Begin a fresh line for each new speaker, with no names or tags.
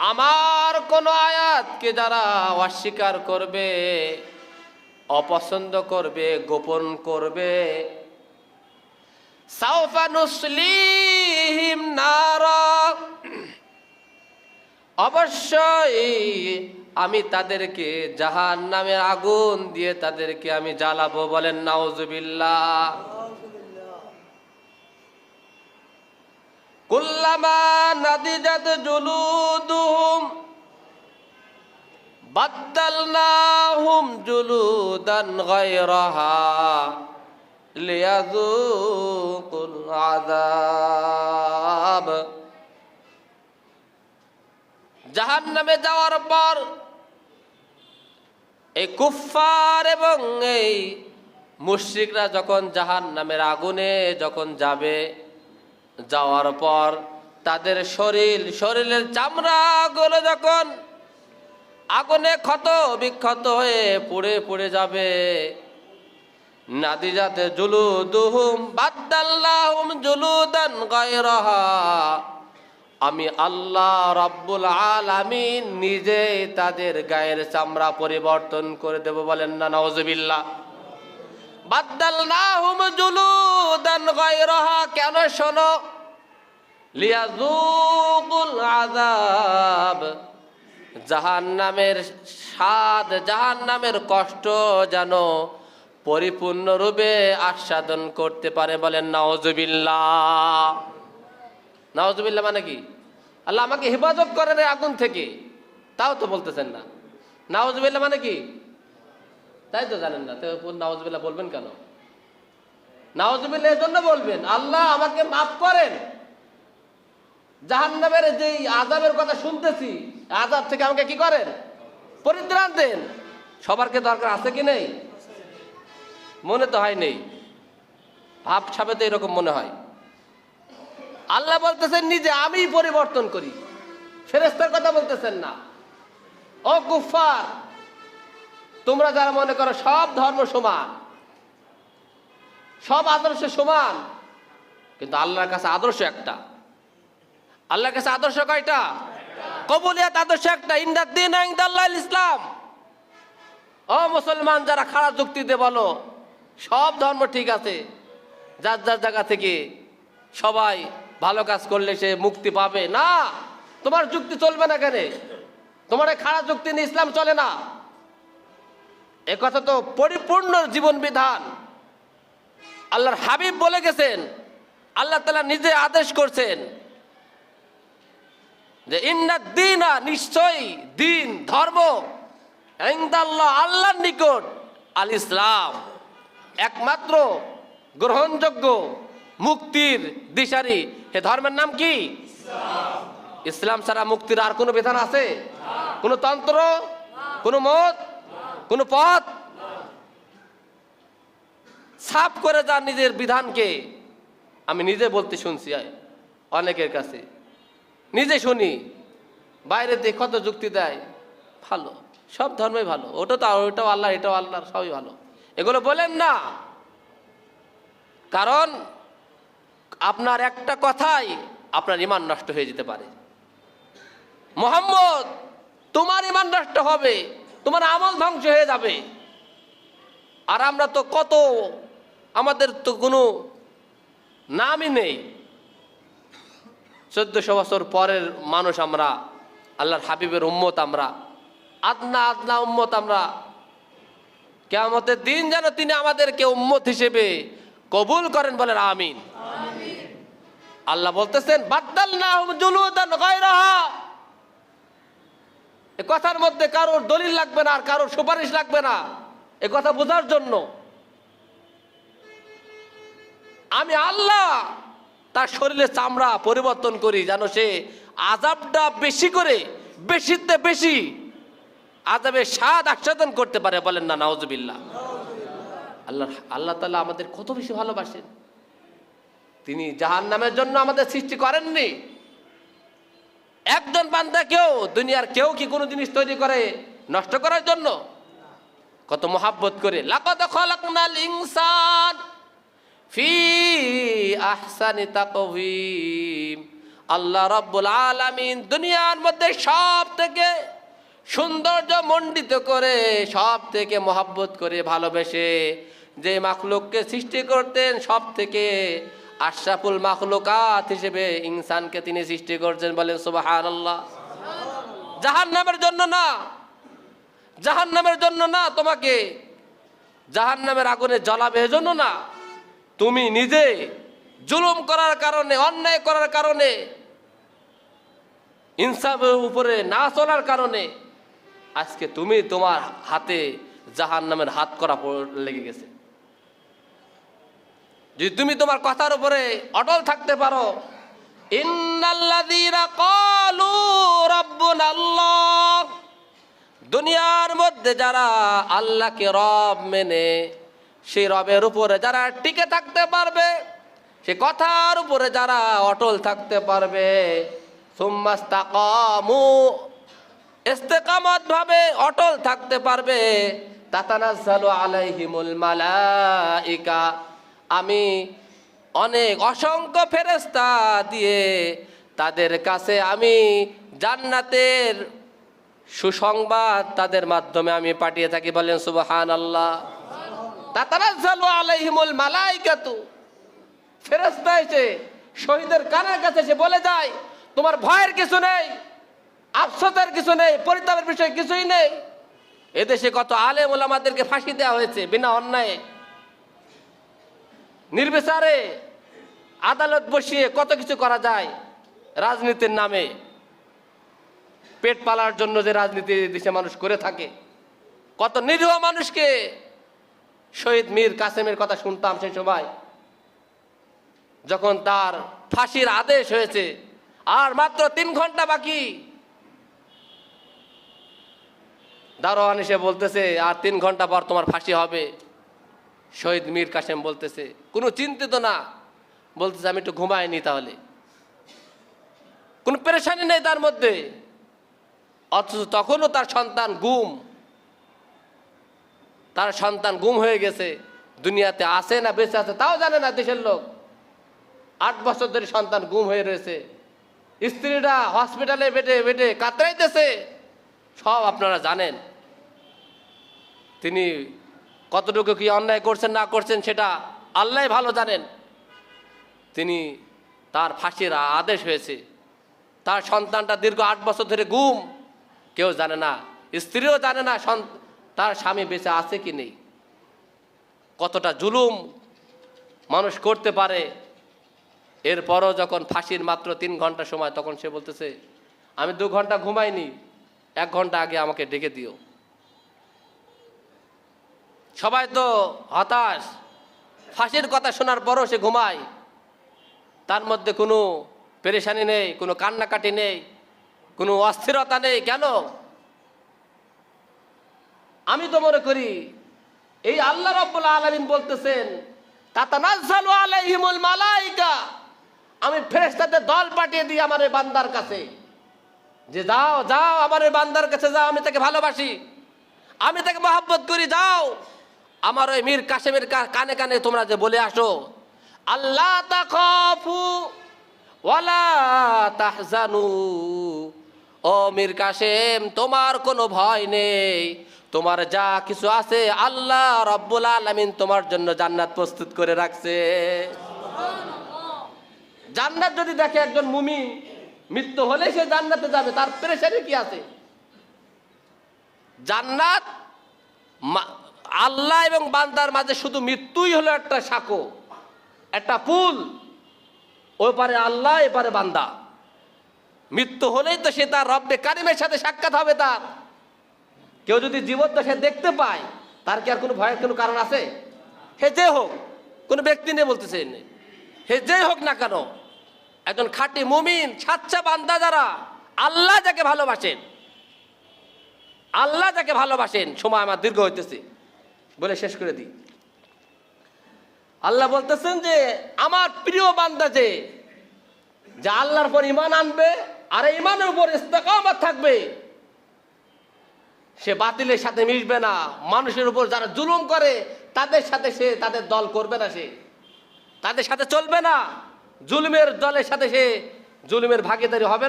আমার কোন আয়াতকে যারা অস্বীকার করবে, অপছন্দ করবে, গোপন করবে অবশ্যই আমি তাদেরকে জাহান নামের আগুন দিয়ে তাদেরকে আমি জ্বালাবো বলেন, নাউজুবিল্লাহ। কুল্লামা নাদিজাত জুলুদুহুম যাওয়ার পর এই কুফফার এবং এই মুশরিকরা যখন জাহান্নামের আগুনে যখন যাবে যাওয়ার পর তাদের শরীর, শরীরের চামড়াগুলো যখন আগুনে ক্ষত বিক্ষত হয়ে পুড়ে পুড়ে যাবে। নাদিজাতে জুলু দুহুম বাদ্দাল্লাহুম জুলুদান আমি আল্লাহ রাব্বুল আলামিন নিজে তাদের গায়ের চামড়া পরিবর্তন করে দেব বলেন না নওয়াজবিল্লাহ বাদ্দালনাহুম জুলুদান গায়রাহা, কেন শোনো? আযাব। জাহান্নামের স্বাদ, জাহান্নামের কষ্ট যেন পরিপূর্ণরূপে আস্বাদন করতে পারে বলেন নাওজবিল্লাহ নাওজবিল্লাহ মানে কি? আল্লাহ আমাকে হেফাজত করেন এই আগুন থেকে। তাও তো বলতেছেন না। নাওজবিল্লাহ মানে কি? তাই তো জানেন না। তো নাওজবিল্লাহ বলবেন কেন? নাওজবিল্লাহ জন্য বলবেন, আল্লাহ আমাকে মাফ করেন। জাহান্নামের যে আজাবের কথা শুনতেছি আজাব থেকে আমাকে কি করেন? পরিত্রাণ দেন। সবারকে দরকার আছে কি নেই? মনে তো হয় নেই। ভাব ছাপে তো এরকম মনে হয়। আল্লাহ বলতেছেন নিজে আমি পরিবর্তন করি। ফেরেস্তার কথা বলতেছেন না। ও কুফার তোমরা যারা মনে করো সব ধর্ম সমান, সব আদর্শ সমান, কিন্তু আল্লাহর কাছে আদর্শ একটা। আল্লাহর কাছে আদর্শ কয়টা? কবুলিয়াত আদর্শ একটা, ইন্দাদ্দিন ইসলাম। ও মুসলমান, যারা খারাপ যুক্তিতে বলো, সব ধর্ম ঠিক আছে। যার যার জায়গা থেকে সবাই ভালো কাজ করলে সে মুক্তি পাবে। না, তোমার যুক্তি চলবে না কেন? তোমার খারাপ যুক্তি নিয়ে ইসলাম চলে না। এ কথা তো পরিপূর্ণ জীবন বিধান। আল্লাহর হাবিব বলে গেছেন, আল্লাহ তালা নিজে আদেশ করছেন যে ইন্না দিনা নিশ্চয়ই দিন ধর্ম। আল্লাহর নিকট আল ইসলাম। একমাত্র গ্রহণযোগ্য মুক্তির দিশারি। হে ধর্মের নাম কি? ইসলাম ছাড়া মুক্তির আর কোনো বিধান আছে? কোনো তন্ত্র? কোনো মত? কোনো পথ? সাফ করে যান নিজের বিধানকে আমি নিজে বলতে শুনছি অনেকের কাছে। নিজে শুনি। বাইরে দিয়ে কত যুক্তি দেয়? ভালো, সব ধর্মই ভালো। ওটা তো ওটাও আল্লাহ এটাও আল্লাহ সবই ভালো। এগুলো বলেন না। কারণ আপনার একটা কথাই আপনার ইমান নষ্ট হয়ে যেতে পারে। মোহাম্মদ, তোমার ইমান নষ্ট হবে, তোমার আমল ধ্বংস হয়ে যাবে। আর আমরা তো কত, আমাদের তো কোনো নামই নেই। চোদ্দশো বছর পরের মানুষ আমরা, আল্লাহর হাবিবের উম্মত আমরা, আদনা আদনা উম্মত আমরা। কেমতের দিন যেন তিনি আমাদেরকে উম্মত হিসেবে কবুল করেন বলেন আমিন। আল্লাহ বলতেছেন বাদ্দাল না কথার মধ্যে কারোর দলিল লাগবে না আর কারোর সুপারিশ লাগবে না। এ কথা বোঝার জন্য আমি আল্লাহ তার শরীরে চামড়া পরিবর্তন করি যেন সে আজাবটা বেশি করে, বেশিতে বেশি আজাবের স্বাদ আস্বাদন করতে পারে বলেন না নাওজবিল্লা আল্লাহ আল্লাহ তালা আমাদের কত বেশি ভালোবাসেন। তিনি জাহান নামের জন্য আমাদের সৃষ্টি করেননি। একজন বান্দা কেউ, দুনিয়ার কেউ কি কোনো জিনিস তৈরি করে নষ্ট করার জন্য? কত মহাব্বত করে, লাকাদ খলাকনাল ইনসান। ফি আহসানি তাকওয়িম। আল্লাহ রব্বুল আলামিন দুনিয়ার মধ্যে সব থেকে সৌন্দর্য মণ্ডিত করে সব থেকে মহাব্বত করে, ভালোবেসে যে মাখলুককে সৃষ্টি করতেন সব থেকে আশরাফুল মাখলুকাত হিসেবে ইনসানকে তিনি সৃষ্টি করছেন বলেন সুবাহান আল্লাহ জাহান নামের জন্য না জাহান নামের জন্য না তোমাকে। জাহান নামের আগুনে জ্বলাবে এজন্য না। তুমি নিজে জুলুম করার কারণে, অন্যায় করার কারণে, ইনসাফের উপরে না চলার কারণে আজকে তুমি তোমার হাতে জাহান নামের হাত করা লেগে গেছে। যদি তুমি তোমার কথার উপরে অটল থাকতে পারো দুনিয়ার মধ্যে যারা আল্লাহকে রব মেনে সেই রবের উপরে যারা টিকে থাকতে পারবে, সে কথার উপরে যারা অটল থাকতে পারবে ভাবে অটল থাকতে পারবে আলাইহিমুল আমি অনেক অসংখ্য ফেরেস্তা দিয়ে তাদের কাছে আমি জান্নাতের সুসংবাদ তাদের মাধ্যমে আমি পাঠিয়ে থাকি। বলেন সুবহান আল্লাহ তাতানাজ্জালু আলাইহিমুল মালাইকাতু। ফেরেশতা এসে শহীদের কানের কাছে এসে বলে যায়, তোমার ভয়ের কিছু নেই, আফসোসের কিছু নেই, পরিতাপের বিষয় কিছুই নেই। এদেশে কত আলেম ওলামাদেরকে ফাঁসি দেওয়া হয়েছে বিনা অন্যায়ে। নির্বিচারে আদালত বসিয়ে কত কিছু করা যায় রাজনীতির নামে। পেট পালার জন্য যে রাজনীতি দেশে মানুষ করে থাকে, কত নিরীহ মানুষকে শহীদ মীর কাসেমের কথা শুনতাম সেই সময়। যখন তার ফাঁসির আদেশ হয়েছে, আর মাত্র তিন ঘণ্টা বাকি। দারোয়ান এসে বলতেছে, আর তিন ঘণ্টা পর তোমার ফাঁসি হবে। শহীদ মীর কাসেম বলতেছে, কোনো চিন্তিত না। বলতেছে, আমি একটু ঘুমাইনি তাহলে। কোনো পেরেশানি নেই তার মধ্যে। অথচ তখনও তার সন্তান গুম। তার সন্তান গুম হয়ে গেছে, দুনিয়াতে আছে না বেঁচে আছে তাও জানে না দেশের লোক। আট বছর ধরে সন্তান গুম হয়ে রয়েছে। স্ত্রীরা হসপিটালে বেডে বেটে কাতরাইতেছে। সব আপনারা জানেন। তিনি কতটুকু কি অন্যায় করছেন, না করছেন সেটা আল্লাহ ভালো জানেন। তিনি তার ফাঁসির আদেশ হয়েছে। তার সন্তানটা দীর্ঘ আট বছর ধরে গুম। কেউ জানে না, স্ত্রীও জানে না তার স্বামী বেঁচে আছে কি নেই? কতটা জুলুম মানুষ করতে পারে? এরপরও যখন ফাঁসির মাত্র তিন ঘণ্টা সময়, তখন সে বলতেছে, আমি দু ঘণ্টা ঘুমাইনি, এক ঘণ্টা আগে আমাকে ডেকে দিও। সবাই তো হতাশ। ফাঁসির কথা শোনার পরও সে ঘুমায়। তার মধ্যে কোনো পেরেশানি নেই, কোনো কান্নাকাটি নেই, কোনো অস্থিরতা নেই। কেন? আমি তো মনে করি, এই আল্লাহ রব্বুল আলামিন বলতেছেন মালাইকা আমি ফেরেশতাদের দল পাঠিয়ে দিই আমার এই বান্দার কাছে। যে যাও যাও, আমার এই বান্দার কাছে যাও, আমি তাকে ভালোবাসি, আমি তাকে মহাব্বত করি, যাও। আমার ওই মীর কাশেমের কানে কানে তোমরা যে বলে আসো আল্লাহ ওয়ালা ও মীর কাশেম তোমার কোনো ভয় নেই। তোমার যা কিছু আছে আল্লাহ রব্বুল আলামিন তোমার জন্য জান্নাত প্রস্তুত করে রাখছে। জান্নাত যদি দেখে একজন মুমিন মৃত্যু হলে সে জান্নাতে যাবে, তার প্রেশারে কি আছে? জান্নাত আল্লাহ এবং বান্দার মাঝে শুধু মৃত্যুই হলো একটা সাঁকো, একটা পুল। ওপারে আল্লাহ এপারে বান্দা। মৃত্যু হলেই তো সে তার রব্বে কারিমের সাথে সাক্ষাৎ হবে তার। কেউ যদি সে দেখতে পায়, তার কি আর কোনো ভয়ের কোনো কারণ আছে? হে যে হোক, কোনো ব্যক্তি নিয়ে বলতেছে হে যে হোক না কেন, একজন খাঁটি মুমিন, সাচ্চা বান্দা যারা, আল্লাহ যাকে ভালোবাসেন, আল্লাহ যাকে ভালোবাসেন, সময় আমার দীর্ঘ হইতেছে। বলে শেষ করে দিই। আল্লাহ বলতেছেন যে, আমার প্রিয় বান্দা যে যে আল্লাহর উপর ইমান আনবে আর ইমানের উপর ইস্তেকামত থাকবে। সে বাতিলের সাথে মিশবে না। মানুষের উপর যারা জুলুম করে, তাদের সাথে সে তাদের দল করবে না সে। তাদের সাথে চলবে না। জুলুমের দলের সাথে সে জুলুমের ভাগিদারি হবে না।